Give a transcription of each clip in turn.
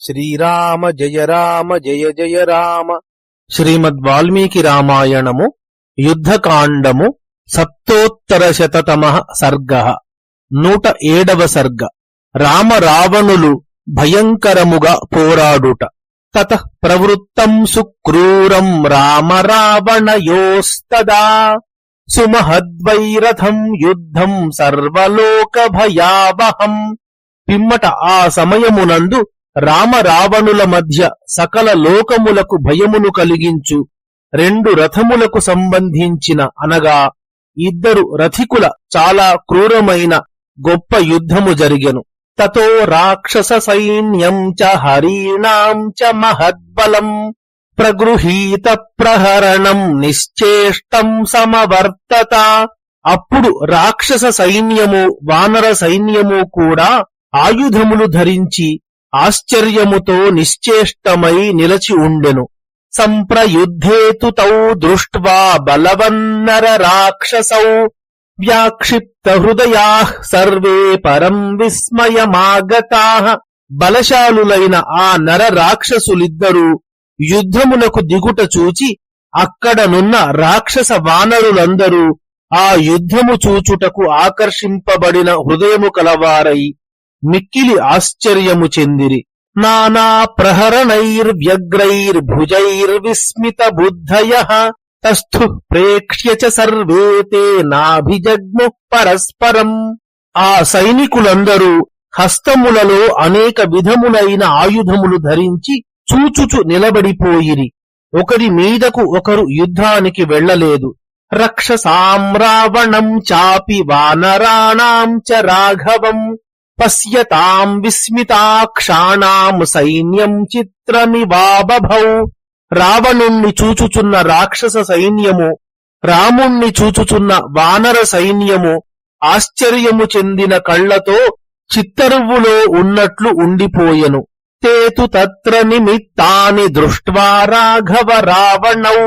శ్రీరామ జయ రామ జయ జయ రామ. శ్రీమద్ వాల్మీకి రామాయణము యుద్ధకాండము సప్తోత్తర శతతమ సర్గ. నూట ఏడవ సర్గ. రామ రావణులు భయంకరముగా పోరాడుట. తత ప్రవృత్తం సుక్రూరం రామ రావణయోస్తదా సుమహద్వైరథం యుద్ధం సర్వలోక భయావహం పిమ్మట ఆ సమయమునందు రామరావణుల మధ్య సకల లోకములకు భయమును కలిగించు రెండు రథములకు సంబంధించిన అనగా ఇద్దరు రథికుల చాలా క్రూరమైన గొప్ప యుద్ధము జరిగెను. తతో రాక్షస సైన్యం చ హరీణాం చ మహద్బలం ప్రగృహీత ప్రహరణం నిశ్చేష్టం సమవర్తత. అప్పుడు రాక్షస సైన్యము వానర సైన్యము కూడా ఆయుధములు ధరించి ఆశ్చర్యముతో నిశ్చేష్టమై నిలచి ఉండెను. సంప్రయుద్ధేతు తౌ దృష్ట్వా బలవన్నర రాక్షసౌ వ్యాక్షిప్త హృదయా సర్వే పరం విస్మయమాగతా. బలశాలులైన ఆ నర రాక్షసులిద్దరూ యుద్ధమునకు దిగుట చూచి అక్కడనున్న రాక్షస వానరులందరూ ఆ యుద్ధము చూచుటకు ఆకర్షింపబడిన హృదయము కలవారై మిక్కిలి ఆశ్చర్యము చెందిరి. నానా ప్రహరణైర్వ్యగ్రైర్భుజైర్విస్మిత బుద్ధయ. తస్థు ప్రేక్ష్య చ సర్వే తే నాభిజగ్ము పరస్పరం. ఆ సైనికులందరూ హస్తములలో అనేక విధములైన ఆయుధములు ధరించి చూచుచు నిలబడిపోయిరి. ఒకరి మీదకు ఒకరు యుద్ధానికి వెళ్ళలేదు రక్షసాం రావణం చాపి వానరాణాం చ రాఘవం. పశ్యతాం విస్మితాక్షాణాం సైన్యం చిత్రమివాబభౌ. రావణుణ్ణి చూచుచున్న రాక్షస సైన్యము రాముణ్ణి చూచుచున్న వానర సైన్యము ఆశ్చర్యము చెందిన కళ్ళతో చిత్తరువులో ఉన్నట్లు ఉండిపోయెను. తేతు తత్ర నిమిత్తాని దృష్ట్వా రాఘవ రావణౌ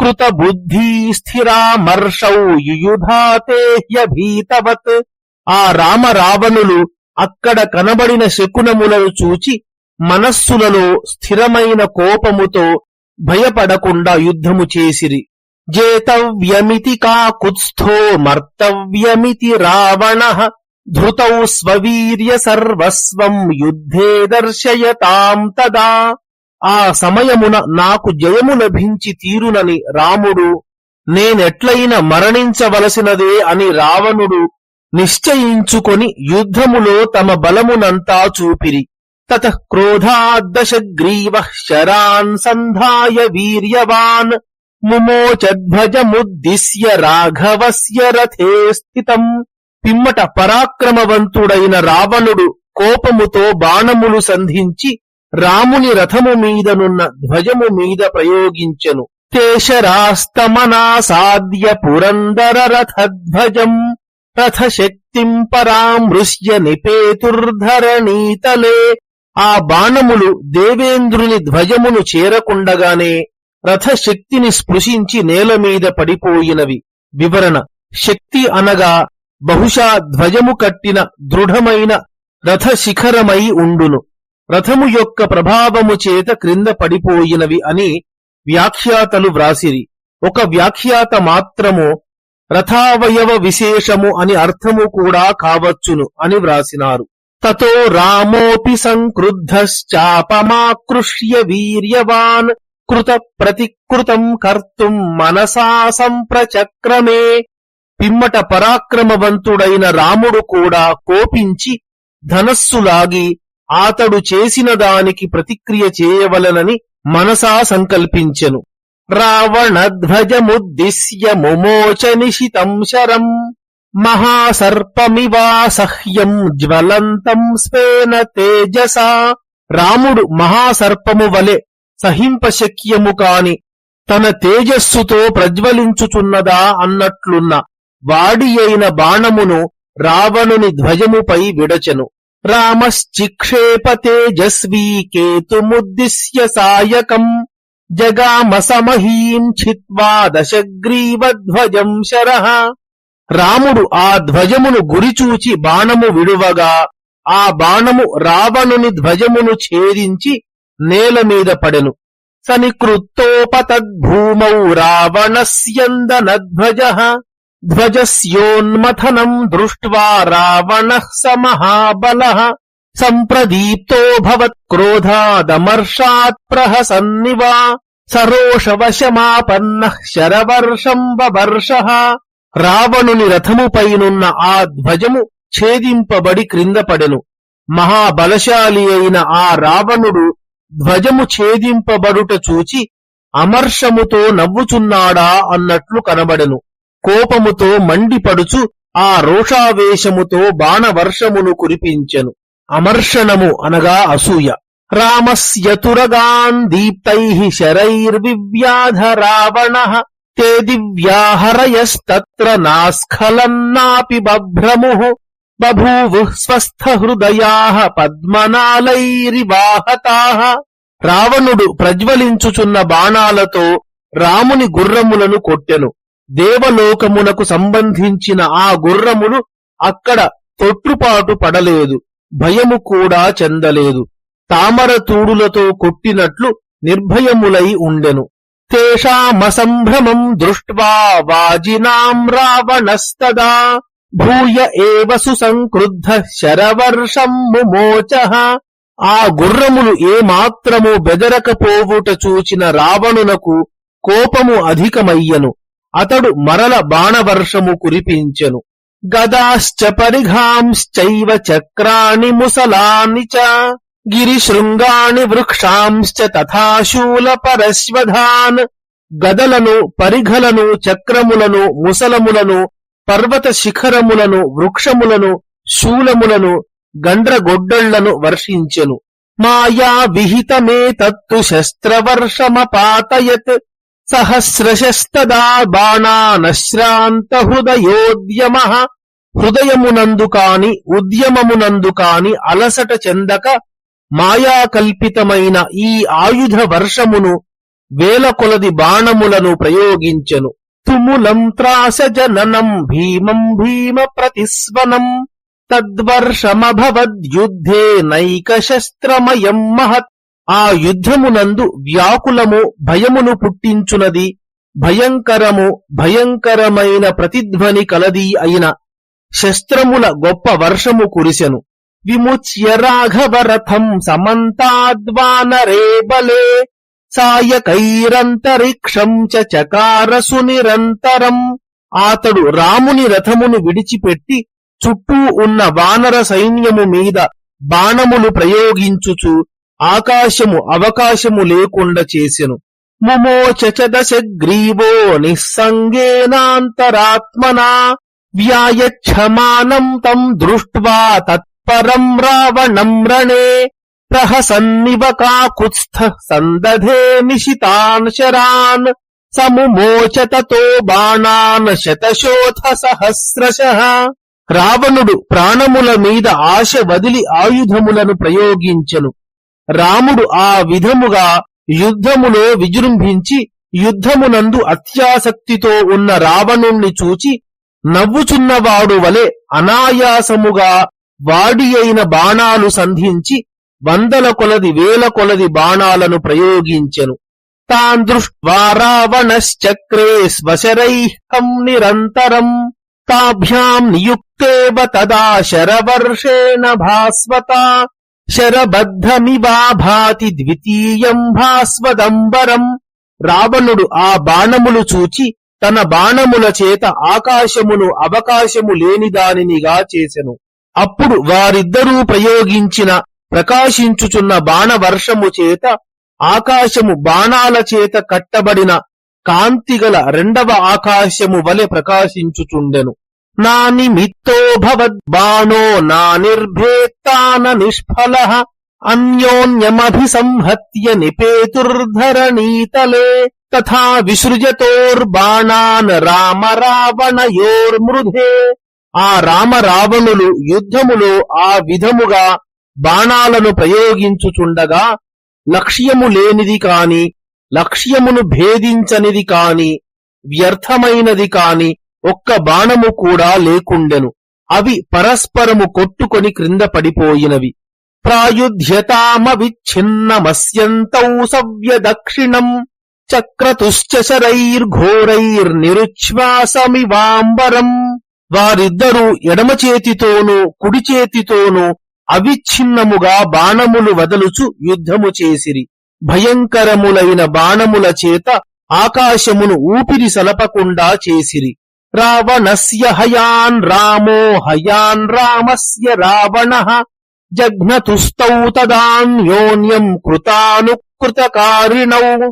కృత బుద్ధి స్థిరామర్షౌ యుయుధాతే హ్యభీతవత్ ఆ రామ రావణులు అక్కడ కనబడిన శకునములను చూచి మనస్సులలో స్థిరమైన కోపముతో భయపడకుండా యుద్ధము చేసిరి. జేతవ్యమితి కాకుత్స్థో మర్తవ్యమితి రావణ ధృతౌ స్వవీర్య సర్వస్వం యుద్ధే దర్శయతాం తదా. ఆ సమయమున నాకు జయము లభించి తీరునని రాముడు నేనెట్లయిన మరణించవలసినదే అని రావణుడు నిశ్చయించుకొని యుద్ధములో తమ బలమునంతా చూపిరి. తత క్రోధాద్దశగ్రీవ శరాన్ సంధాయ వీర్యవాన్ ముమోచధ్వజముద్దిశ్య రాఘవస్య రథే స్థితం. పిమ్మట పరాక్రమవంతుడైన రావణుడు కోపముతో బాణములు సంధించి రాముని రథము మీదనున్న ధ్వజము మీద ప్రయోగించెను. తేషరాస్తమనాసాద్య పురందర రథధ్వజం. రథశక్తిం పరామృశ్య నిపేతుర్ధరణీతలే ఆ బాణములు దేవేంద్రుని ధ్వజమును చేరకుండగానే రథశక్తిని స్పృశించి నేల మీద పడిపోయినవి. వివరణ శక్తి అనగా బహుశా ధ్వజము కట్టిన దృఢమైన రథ శిఖరమై ఉండును. రథము యొక్క ప్రభావము చేత క్రింద పడిపోయినవి అని వ్యాఖ్యాతలు వ్రాసిరి. ఒక వ్యాఖ్యాత మాత్రము రథావయవ విశేషము అని అర్థము కూడా కావచ్చును అని వ్రాసినారు. తతో రామోపి సంక్రుద్ధశ్చాపమాకృష్య వీర్యవాన్ కృత ప్రతికృతం కర్తుం మనసా సంప్రచక్రమే. పిమ్మట పరాక్రమవంతుడైన రాముడు కూడా కోపించి ధనస్సులాగి ఆతడు చేసిన దానికి ప్రతిక్రియ చేయవలనని మనసా సంకల్పించెను. రావణధ్వజముద్దిశ్య ముమోచ నిశితం శరం మహాసర్పమివాసహ్యం జ్వలంతం స్వేన తేజసా రాముడు మహాసర్పము వలె సహింపశక్యము కాని తన తేజస్సుతో ప్రజ్వలించుచున్నదా అన్నట్లున్న వాడి అయిన బాణమును రావణుని ధ్వజముపై విడచెను. రామశ్చిక్షేప తేజస్వీ కేతుముద్దిశ్య సాయకం జగామసమహీం చిత్వా దశగ్రీవధ్వజం శరః. రాముడు ఆ ధ్వజమును గురిచూచి బాణము విడువగా ఆ బాణము రావణుని ధ్వజమును ఛేదించి నేల మీద పడెను. సనికృత్తోపతద్భూమౌ రావణస్యందనధ్వజ. ధ్వజస్యోన్మథనం దృష్ట్వా రావణ స మహాబల. సంప్రదీప్తోభవత్క్రోధాదమర్షాత్ ప్రహసన్నివా సరోషవశమాపన్న శరవర్షం బవర్ష రావణుని రథముపైనున్న ఆ ధ్వజము ఛేదింపబడి క్రింద పడెను. మహాబలశాలి అయిన ఆ రావణుడు ధ్వజము ఛేదింపబడుట చూచి అమర్షముతో నవ్వుచున్నాడా అన్నట్లు కనబడెను. కోపముతో మండిపడుచు ఆ రోషావేశముతో బాణవర్షమును కురిపించెను. అమర్షణము అనగా అసూయ. రామస్యతురగాన్ దీప్తై శరైర్వివ్యాధ రావణ తే దివ్యాహరయస్తత్ర నాస్ఖలన్నాపి బభ్రము బభూవు స్వస్థ హృదయా పద్మనాలైరివాహతా. రావణుడు ప్రజ్వలించుచున్న బాణాలతో రాముని గుర్రములను కొట్టెను. దేవలోకమునకు సంబంధించిన ఆ గుర్రములు అక్కడ తొట్టుపాటు పడలేదు. భయము కూడా చెందలేదు. తామర తూడులతో కొట్టినట్లు నిర్భయములై ఉండెను. తేషామసంభ్రమం దృష్ట్వా వాజినాం రావణస్తదా. భూయ ఏవ సుసంక్రుద్ధ శరవర్షం ముమోచ. ఆ గుర్రములు ఏమాత్రము బెదరకపోవుట చూచిన రావణునకు కోపము అధికమయ్యను. అతడు మరల బాణవర్షము కురిపించెను. గదాశ్చ పరిఘాంశ్చైవ చక్రాణి ముసలాని చ గిరిశృంగాణి వృక్షాంశ్చ తథాశూల పరశ్వధాన్. గదలను పరిఘలను చక్రములను ముసలములను పర్వత శిఖరములను వృక్షములను శూలములను గండ్రగొడ్డళ్ళను వర్షించెను. మాయా విహితమే తత్తు శస్త్రవర్షమపాతయత్. సహస్రశస్తదా బాణానశ్రాంత హృదయోద్యమ హృదయమునందు కాని ఉద్యమమునందు కాని అలసట చెందక మాయాకల్పితమైన ఈ ఆయుధ వర్షమును వేల కొలది బాణములను ప్రయోగించెను. తుములం త్రాస జననం భీమం భీమ ప్రతిస్వనం. తద్వర్షమభవద్యుద్ధే నైక శస్త్రమయం మహత్. ఆ యుద్ధమునందు వ్యాకులము భయమును పుట్టించునది భయంకరము భయంకరమైన ప్రతిధ్వని కలది అయిన శస్త్రముల గొప్ప వర్షము కురిసెను. విముచ్య రాఘవరథం సమంతాద్వానరే బలే సాయకైరంతరిక్షం చ చకారసు నిరంతరం. అతడు రాముని రథమును విడిచిపెట్టి చుట్టూ ఉన్న వానర సైన్యము మీద బాణములు ప్రయోగించుచు ఆకాశము అవకాశము లేకుండా చేసెను. ముమోచ దశగ్రీవో నిస్సంగేనాంతరాత్మనా వ్యాయచ్చమానం తం దృష్ట్వా తత్పరం రావణం రణే ప్రహసన్నివ కాకుత్స్థ సందధే నిశితాన్ శరాన్ సముమోచ తతో బాణాన్ శతశోథ సహస్రశ. రావణుడు ప్రాణముల మీద ఆశ వదిలి ఆయుధములను ప్రయోగించెను. రాముడు ఆ విధముగా యుద్ధములో విజృంభించి యుద్ధమునందు అత్యాసక్తితో ఉన్న రావణుణ్ణి చూచి నవ్వుచున్నవాడు వలె అనాయాసముగా వాడి అయిన బాణాలు సంధించి వందల కొలది వేల కొలది బాణాలను ప్రయోగించెను. తాన్ దృష్ట్వా రావణశ్చక్రే స్వశరైహం నిరంతరం. తాభ్యాం నియుక్తేవ తదా శరవర్షేణ భాస్వత. శరబద్ధమివాభాతి ద్వితీయం భాస్వదంబరం. రావణుడు ఆ బాణములు చూచి తన బాణముల చేత ఆకాశమును అవకాశము లేని దానినిగా చేసెను. అప్పుడు వారిద్దరూ ప్రయోగించిన ప్రకాశించుచున్న బాణవర్షము చేత ఆకాశము బాణాల చేత కట్టబడిన కాంతిగల రెండవ ఆకాశము వలె ప్రకాశించుచుండెను. నా నిమిత్తో భవద్బాణో నా నిర్భేత్తాన నిష్ఫల అన్యోన్యమభిసంహత్య నిపేతుర్ధరణీతలే తథా విసృజతోర్బాణాన్ రామ రావణయోర్మృధే ఆ రామ రావణులు యుద్ధములో ఆ విధముగా బాణాలను ప్రయోగించుచుండగా లక్ష్యము లేనిది కాని లక్ష్యమును భేదించనిది కాని వ్యర్థమైనది కాని ఒక్క బాణము కూడా లేకుండెను. అవి పరస్పరము కొట్టుకొని క్రింద పడిపోయినవి. ప్రాయుధ్యతామవిచ్ఛిన్నమస్యంతౌ సవ్యదక్షిణం సవ్య దక్షిణం చక్రతుశ్చ శరైర్ఘోరైర్నిరుచ్ఛ్వాసమివాంబరం వారిద్దరూ ఎడమ చేతితోనూ కుడి చేతితోనూ అవిచ్ఛిన్నముగా బాణములు వదలుచు యుద్ధము చేసిరి. భయంకరములైన బాణముల చేత ఆకాశమును ఊపిరి సలపకుండా చేసిరి. రావణస్య హయాన్ రామో హయాన్ రామస్య రావణ జఘ్నతుస్తౌ తదాన్యోన్యం కృతానుకృతకారిణౌ.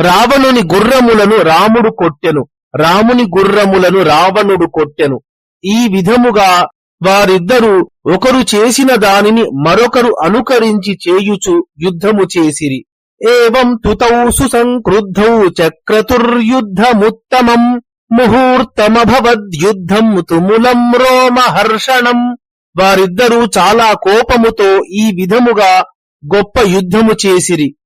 రావణుని గుర్రములను రాముడు కొట్టెను రాముని గుర్రములను రావణుడు కొట్టెను. ఈ విధముగా వారిద్దరూ ఒకరు చేసిన దానిని మరొకరు అనుకరించి చేయుచు యుద్ధము చేసిరి. ఏవం తుతౌ సుసంక్రుద్ధౌ చక్రతుర్యుద్ధముత్తమం. ముహూర్తమభవద్యుద్ధం తుములం రోమహర్షణం వారిద్దరూ చాలా కోపముతో ఈ విధముగా గొప్ప యుద్ధము చేసిరి.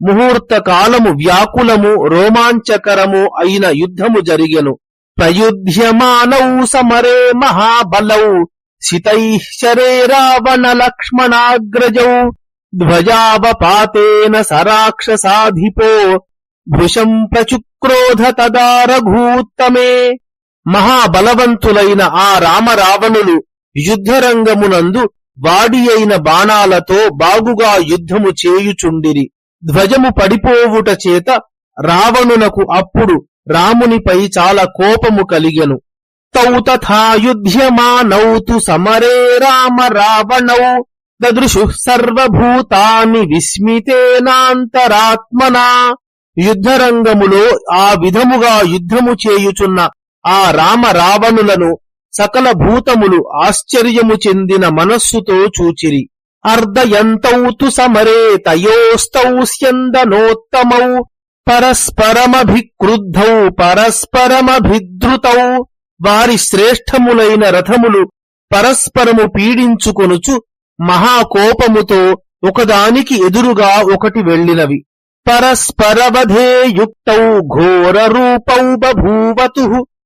ముహూర్త కాలము వ్యాకులము రోమాంచకరము అయిన యుద్ధము జరిగెను. ప్రయుధ్యమానౌ సమరే మహాబలౌ శితై శరే రావణ లక్ష్మణాగ్రజౌ ధ్వజావపాతేన సరాక్షసాధిపో భృశం ప్రచుక్రోధ తదారభూత్తమే మహాబలవంతులైన ఆ రామరావణులు యుద్ధరంగమునందు వాడి అయిన బాణాలతో బాగుగా యుద్ధము చేయుచుండిరి. ధ్వజము పడిపోవుట చేత రావణునకు అప్పుడు రామునిపై చాలా కోపము కలిగెను. తౌ తథాయుధ్యమానౌ తు సమరే రామ రావణౌ దదృశు సర్వభూతాని విస్మితేనాంతరాత్మనా. యుద్ధరంగములో ఆ విధముగా యుద్ధము చేయుచున్న ఆ రామ రావణులను సకల భూతములు ఆశ్చర్యము చెందిన మనస్సుతో చూచిరి. అర్ధయంతౌతు సమరే తయోస్తౌ పరస్పరమభిక్రుద్ధౌ పరస్పరమభిద్రుతౌ వారి శ్రేష్టములైన రథములు పరస్పరము పీడించుకొనుచు మహాకోపముతో ఒకదానికి ఎదురుగా ఒకటి వెళ్ళినవి. పరస్పరవధే యుక్తౌ ఘోర రూపౌ బభూవతు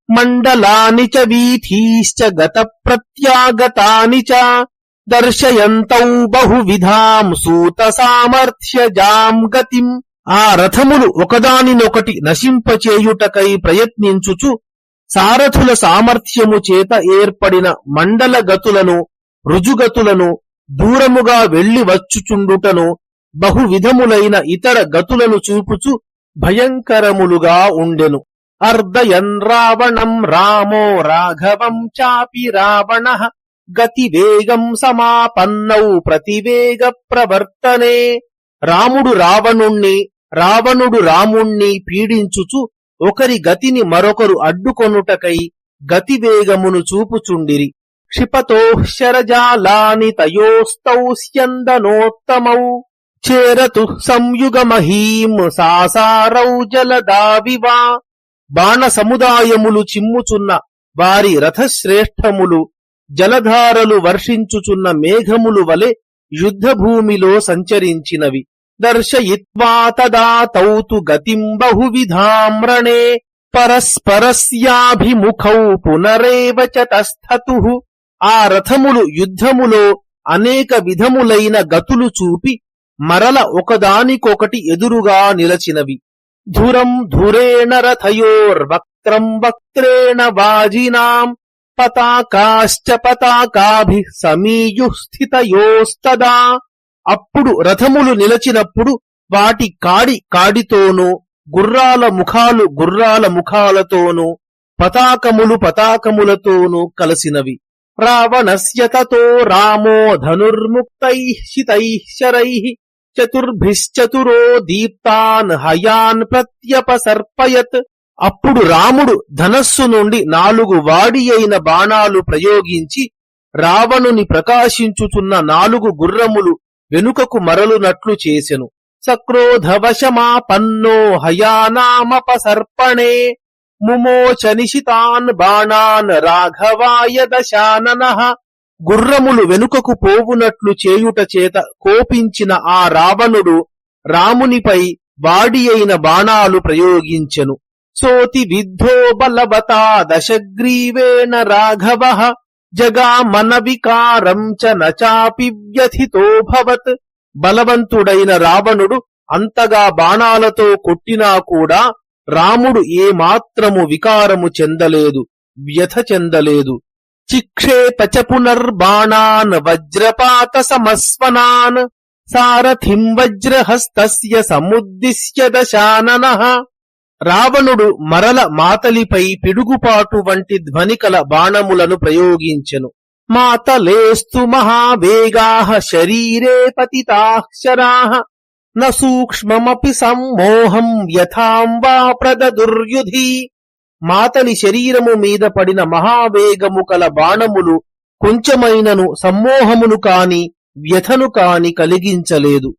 మండలాని చ వీథీశ్చ గత ప్రత్యాగతాని చ దర్శయంతౌ బహువిధాం సూత సామర్థ్యజాం గతిం ఆ రథములు ఒకదానినొకటి నశింపచేయుటకై ప్రయత్నించుచు సారథుల సామర్థ్యము చేత ఏర్పడిన మండల గతులను రుజుగతులను దూరముగా వెళ్ళి వచ్చుచుండుటను బహువిధములైన ఇతర గతులను చూపుచు భయంకరములుగా ఉండెను. అర్ధయన్ రావణం రామో రాఘవం చాపి రావణ గతివేగం సమాపన్నౌ ప్రతివేగ ప్రవర్తనే. రాముడు రావణుణ్ణి రావణుడు రాముణ్ణి పీడించుచు ఒకరి గతిని మరొకరు అడ్డుకొనుటకై గతివేగమును చూపుచుండిరి. క్షిపతో శరజాలాని తయోస్తౌ స్యందనోత్తమౌ. చేరతు సంయుగమహీం సాసారౌ జలదావివా బాణ సముదాయములు చిమ్ముచున్న వారి రథశ్రేష్టములు జలధారలు వర్షించుచున్న మేఘములు వలె యుద్ధభూమిలో సంచరించినవి. దర్శయిత్వా తదా గతిం బహువిధామ్రణే పరస్పరస్యాభిముఖౌ పునరేవ తస్థతు ఆ రథములు యుద్ధములో అనేక విధములైన గతులు చూపి మరల ఒకదానికొకటి ఎదురుగా నిలచినవి. ధురం ధురేణ రథయోర్వక్త్రం వక్త్రేణ వాజినాం పతాకాశ్చ పతాకాభి సమీయు స్థితయోస్తదా. అప్పుడు రథములు నిలచినప్పుడు వాటి కాడి కాడితోనూ గుర్రాల ముఖాలు గుర్రాల ముఖాలతోనూ పతాకములు పతాకములతోనూ కలసినవి. రావణస్య తతో రామో ధనుర్ముక్తై శితై శరై చతుర్భిశ్చతురో దీప్తాన్ హయాన్ ప్రత్యపసర్పయత్. అప్పుడు రాముడు ధనస్సు నుండి నాలుగు వాడి అయిన బాణాలు ప్రయోగించి రావణుని ప్రకాశించుచున్న నాలుగు గుర్రములు వెనుకకు మరలునట్లు చేసెను. సక్రోధవశమాపన్నో హయానామపసర్పణే. ముమోచనిషితాన్ బాణాన్ రాఘవాయ దశానన. గుర్రములు వెనుకకు పోవునట్లు చేయుట చేత కోపించిన ఆ రావణుడు రామునిపై వాడి అయిన బాణాలు ప్రయోగించెను. సోతి విద్ధో బలవతా దశగ్రీవేణ రాఘవ జగామన వికారం చ నచాపి వ్యథితోభవత్ బలవంతుడైన రావణుడు అంతగా బాణాలతో కొట్టినా కూడా రాముడు ఏమాత్రము వికారము చెందలేదు వ్యథ చెందలేదు. చిక్షేపచ పునర్బాణాన్ వజ్రపాత సమస్వనాన్ సారథిం వజ్రహస్తస్య సముద్దిశ్య దశానన రావణుడు మరల మాతలిపై పిడుగుపాటు వంటి ధ్వనికల బాణములను ప్రయోగించెను. మాతలేస్తు మహావేగా శరీరే పతితాః శరాః సమ్మోహం యథాం వా ప్రదదుర్యుధి మాతలి శరీరము మీద పడిన మహావేగము కల బాణములు కొంచెమైనను సమ్మోహమును కాని వ్యథను కాని కలిగించలేదు.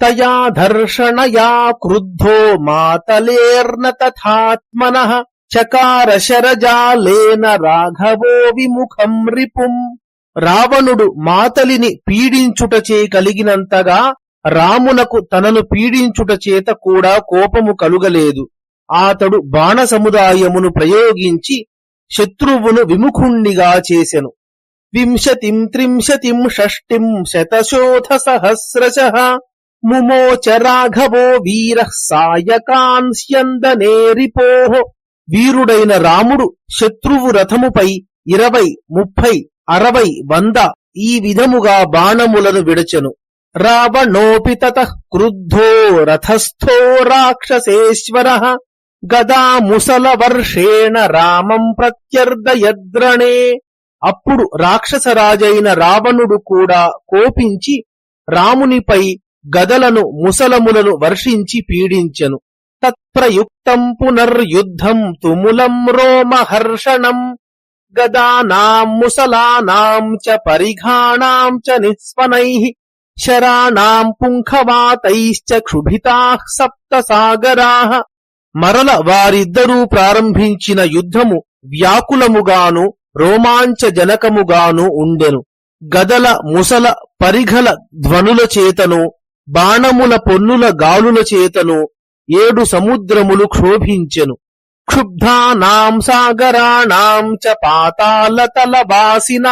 తయా ధర్షణయా క్రుద్ధో మాతలేర్న తథాత్మన చకార శరజాలేన రాఘవో విముఖం రిపుం. రావణుడు మాతలిని పీడించుటచే కలిగినంతగా రామునకు తనను పీడించుట చేత కూడా కోపము కలుగలేదు. ఆతడు బాణ సముదాయమును ప్రయోగించి శత్రువును విముఖుణ్ణిగా చేసెను. వింశతిం త్రింశతిం షష్టిం శతశోథ సహస్రశ ముమోచ రాఘవో వీర సాయకాన్ వీరుడైన రాముడు శత్రువు రథముపై ఇరవై ముప్పై అరవై వంద ఈ విధముగా బాణములను విడచెను. రావణోపి తతః క్రుద్ధో రథస్థో రాక్షసేశ్వర. గదా ముసల వర్షేణ రామం ప్రత్యర్దయద్రణే. అప్పుడు రాక్షసరాజైన రావణుడు కూడా కోపించి రామునిపై గదలను ముసలములను వర్షించి పీడించెను. తత్ప్రయుక్తం పునర్యుద్ధం తుములం రోమహర్షణం. గదానాం ముసలానాం చ పరిఘాణాం చ నిస్వనై. శరాణాం పుంఖవాతైశ్చ క్షుభితాః సప్త సాగరాః మరల వారిద్దరూ ప్రారంభించిన యుద్ధము వ్యాకులముగాను రోమాంచజనకముగాను ఉండెను. గదల ముసల పరిఘల ధ్వనుల చేతను బాణముల పొన్నుల గాలుల చేతను ఏడు సముద్రములు క్షోభించెను. క్షుబ్ధానాం సాగరాణాం చ పాతాళతలవాసిన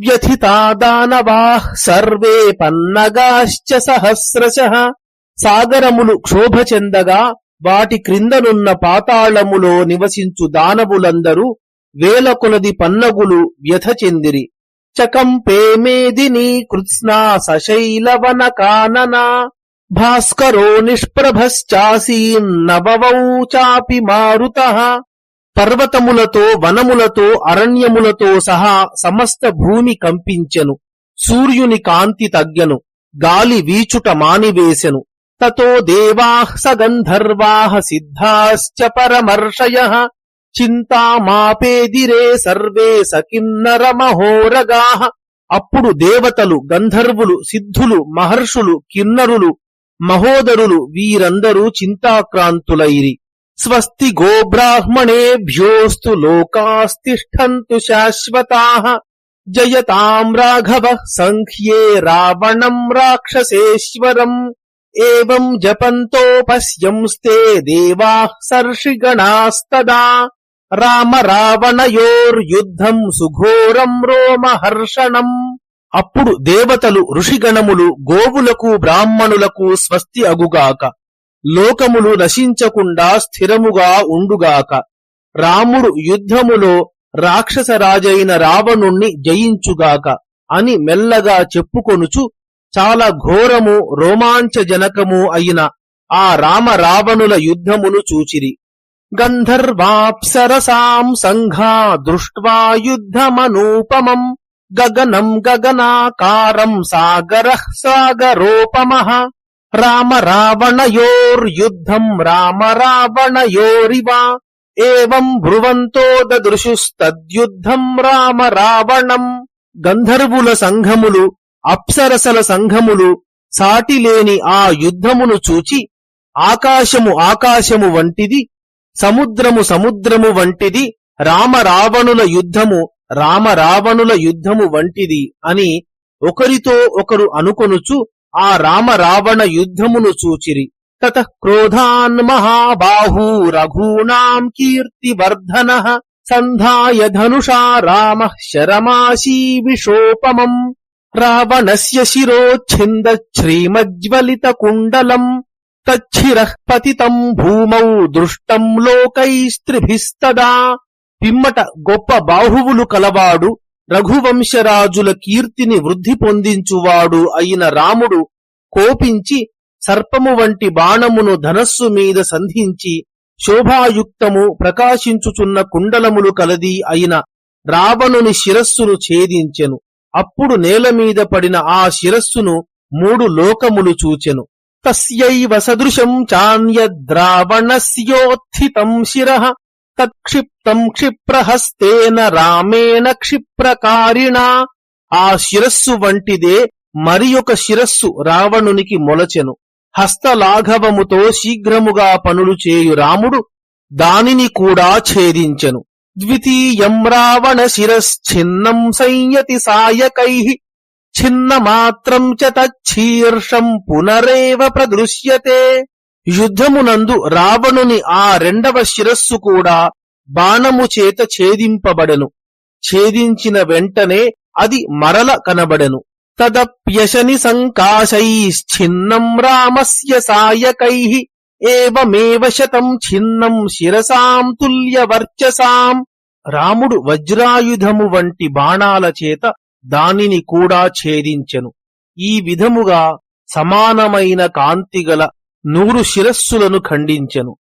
వ్యథితా దానవాః సర్వే పన్నగాశ్చ సహస్రశ. సాగరములు క్షోభ చెందగా వాటి క్రిందనున్న పాతాళములో నివసించు దానవులందరూ వేల కొలది పన్నగులు వ్యథ చెందిరి. చకంపే మేదిని సశైలవన కాననా. భాస్కరో నిష్ప్రభశ్చాసీన్నభవౌ చాపి మారుత. పర్వతములతో వనములతో అరణ్యములతో సహా సమస్త భూమి కంపించెను. సూర్యుని కాంతి తగ్గెను. గాలి వీచుట మానివేశెను తతో దేవాః సగంధర్వాః సిద్ధాశ్చ పరమర్షయ చింతామాపేదిరే సర్వే సకిన్నరమహోరగాః అప్పుడు దేవతలు గంధర్వులు సిద్ధులు మహర్షులు కిన్నరులు మహోదరులు వీరందరూ చింతాక్రాంతులైరి. స్వస్తి గోబ్రాహ్మణేభ్యోస్తు లోకాస్తిష్టంతు శాశ్వతాః। జయతాం రాఘవ సంఖ్యే రావణం రాక్షసేశ్వరం। ఏవం జపంతో పశ్యంస్తే దేవాః సర్షిగణాస్తదా రామ రావణయోర్యుద్ధం సుఘోరం రోమహర్షణం అప్పుడు దేవతలు ఋషిగణములు గోవులకు బ్రాహ్మణులకు స్వస్తి అగుగాక। లోకములు నశించకుండా స్థిరముగా ఉండుగాక। రాముడు యుద్ధములో రాక్షసరాజైన రావణుణ్ణి జయించుగాక అని మెల్లగా చెప్పుకొనుచు చాలా ఘోరము రోమాంచజనకము అయిన ఆ రామ రావణుల యుద్ధమును చూచిరి. గంధర్వాప్సరసాం సంఘా దృష్ట్వా యుద్ధమనూపమం గగనం గగనాకారం సాగర సాగరోపమ రామ రావణయోర్యుద్ధం రామ రావణయోరివా ఏం బ్రువంతో దదృశుస్తద్యుద్ధం రామ రావణం గంధర్వుల సంఘములు అప్సరసల సంఘములు సాటిలేని ఆ యుద్ధమును చూచి ఆకాశము ఆకాశము వంటిది సముద్రము సముద్రము వంటిది రామరావణుల యుద్ధము రామరావణుల యుద్ధము వంటిది అని ఒకరితో ఒకరు అనుకొనుచు ఆ రామరావణ యుద్ధమును చూచిరి. తత క్రోధాన్ మహాబాహూ రఘూనాం కీర్తివర్ధన సంధాయ ధనుషా రామ శరమాశీ విషోపమం రావణస్య శిరోచ్ఛింద శ్రీమజ్వలిత కుండలం తచ్చిరపతితం భూమౌ దృష్టం లోకైస్త్రిభిస్తదా. పిమ్మట గొప్ప బాహువులు కలవాడు రఘువంశరాజుల కీర్తిని వృద్ధి పొందించువాడు అయిన రాముడు కోపించి సర్పము వంటి బాణమును ధనస్సు మీద సంధించి శోభాయుక్తము ప్రకాశించుచున్న కుండలములు కలది అయిన రావణుని శిరస్సును ఛేదించెను. అప్పుడు నేల మీద పడిన ఆ శిరస్సును మూడు లోకములు చూచెను. తస్యైవ సదృశం చాన్యద్రావణస్యోత్థితం శిరః తత్క్షిప్తం క్షిప్రహస్తేన రామేణ క్షిప్రకారిణా. ఆ శిరస్సు వంటిదే మరి ఒక శిరస్సు రావణునికి మొలచెను. హస్తలాఘవముతో శీఘ్రముగా పనులు చేయు రాముడు దానిని కూడా ఛేదించెను. ద్వితీయం రావణ శిరశ్చిన్నం సంయతి సాయకై. ఛిన్నమాత్రం చ తచ్చీర్షం పునరేవ ప్రదృశ్యతే. యుద్ధమునందు రావణుని ఆ రెండవ శిరస్సు కూడా బాణము చేత ఛేదింపబడెను. ఛేదించిన వెంటనే అది మరల కనబడెను. తదప్యశని సంకాశైశ్చిన్నం రామస్య సాయకై. ఏవమేవ శతం ఛిన్నం శిరసాం తుల్యవర్చసాం రాముడు వజ్రాయుధము వంటి బాణాల చేత దానిని కూడా ఛేదించెను. ఈ విధముగా సమానమైన కాంతిగల నూరు శిరస్సులను ఖండించెను.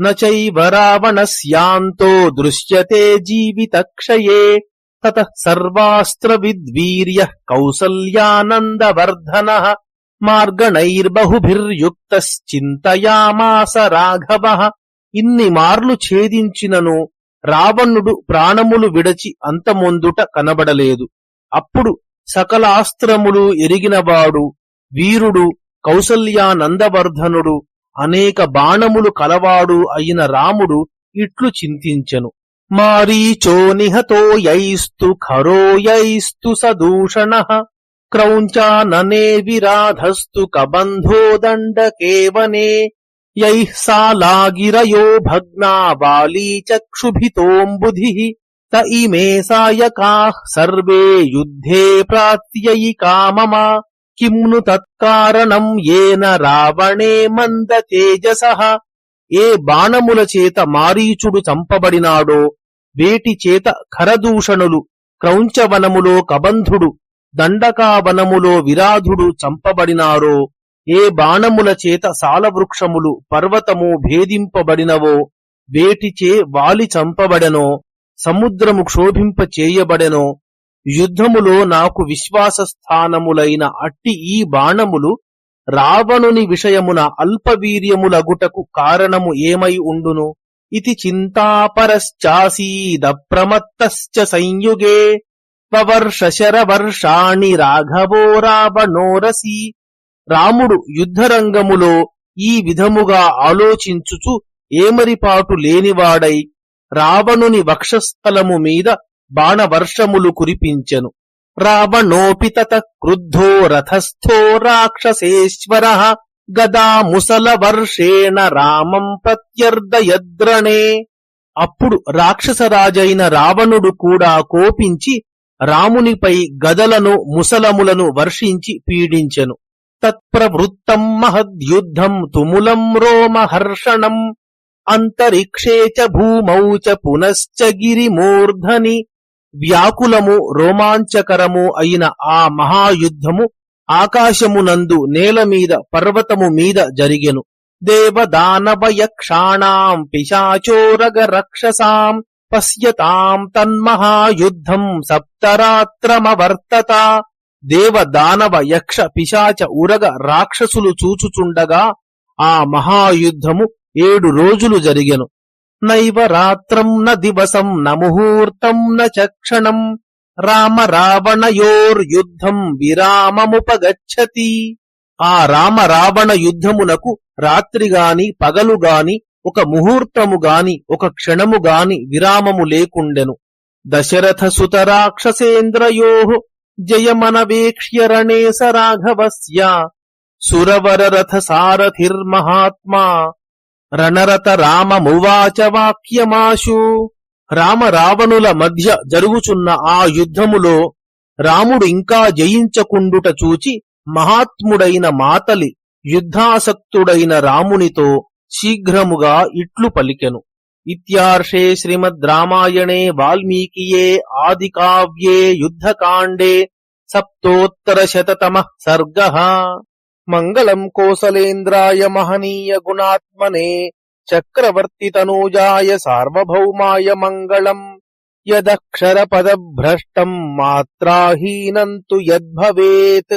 నచైవ రావణస్యాంతో దృశ్యతే జీవితక్షయే. తత సర్వాస్త్ర విద్వీర్య కౌసల్యానందవర్ధన. మార్గణైర్బహుభిర్యుక్తశ్చింతయామాస రాఘవ. ఇన్ని మార్లు ఛేదించినను రావణుడు ప్రాణములు విడచి అంతమొందుట కనబడలేదు. అప్పుడు సకలాస్త్రములు ఎరిగినవాడు వీరుడు కౌసల్యానందవర్ధనుడు అనేక బాణములు కలవాడు అయిన రాముడు ఇట్లు చింతించెను. మారీచో నిహతో యైస్తు ఖరోయైస్తు సదూషణ. క్రౌంచాననే విరాధస్తు కబంధోదండకేవనే యైః సాలాగిరయో భగ్నా బాలీ చక్షుభితోంబుధి త ఇమే సాయకాః సర్వే యుద్ధే ప్రాత్యయికా మమ కిం ను తత్కారణం ఏన రావణే మంద తేజసః ఏ బాణముల చేత మారీచుడు చంపబడినాడో వేటి చేత ఖరదూషణులు క్రౌంచవనములో కబంధుడు దండకావనములో విరాధుడు చంపబడినారో ఏ బాణముల చేత సాలవృక్షములు పర్వతము భేదింపబడినవో వేటిచే వాలి చంపబడెనో సముద్రము క్షోభింప చేయబడెనో యుద్ధములో నాకు విశ్వాస స్థానములైన అట్టి ఈ బాణములు రావణుని విషయమున అల్పవీర్యములగుటకు కారణము ఏమై ఉండును? ఇది చింతాపరశ్చాసీద ప్రమత్తశ్చ సంయుగే. పవర్షశరవర్షాణి రాఘవో రావణోరసి. రాముడు యుద్ధరంగములో ఈ విధముగా ఆలోచించుచు ఏమరిపాటు లేనివాడై రావణుని వక్షస్థలము మీద బాణవర్షములు కురిపించెను. రావణోపి తత క్రుద్ధో రథస్థో రాక్షసేశ్వర గదా ముసల వర్షేణ రామం ప్రత్యర్దయద్రణే. అప్పుడు రాక్షసరాజైన రావణుడు కూడా కోపించి రామునిపై గదలను ముసలములను వర్షించి పీడించెను. తత్ప్రవృత్తం మహద్యుద్ధం తుములం రోమహర్షణం అంతరిక్షే చ భూమౌ చ పునశ్చ గిరిమూర్ధని. వ్యాకులము రోమాంచకరము అయిన ఆ మహాయుద్ధము ఆకాశమునందు నేల మీద పర్వతము మీద జరిగెను. దేవదానవయక్షాణాం పిశాచోరగ రక్షసాం. పశ్యతాం తన్మహాయుద్ధం సప్తరాత్రమవర్తత. దేవ దానవ యక్ష పిశాచ ఉరగ రాక్షసులు చూచుచుండగా ఆ మహాయుద్ధము ఏడు రోజులు జరిగెను. నైవ రాత్రం న దివసం న ముహూర్తం న చక్షణం. రామ రావణయోర్యుద్ధం విరామముపగచ్చతి. ఆ రామ రావణ యుద్ధమునకు రాత్రిగాని పగలుగాని ఒక ముహూర్తము గాని ఒక క్షణము గాని విరామము లేకుండెను. దశరథ సుత రాక్షసేంద్రయో జయమనవేక్ష్య రణేశ రాఘవస్య. సురవరరథ సారథిర్మహాత్మా రణరత రామమువాచ వాక్యమాశు రామ రావణుల మధ్య జరుగుచున్న ఆ యుద్ధములో రాముడు ఇంకా జయించకుండుట చూచి మహాత్ముడైన మాతలి యుద్ధాసక్తుడైన రామునితో శీఘ్రముగా ఇట్లు పలికెను. ఇత్యార్షే శ్రీమద్ రామాయణే వాల్మీకియే ఆది కావ్యే యుద్ధకాండే సప్తోత్తర శతమ సర్గ. మంగళం కోసలేంద్రాయ మహనీయ గుణాత్మనే చక్రవర్తి తనూజాయ సార్వభౌమాయ మంగళం. యదక్షర పదభ్రష్టం మాత్రాహీనం తు యద్భవేత్.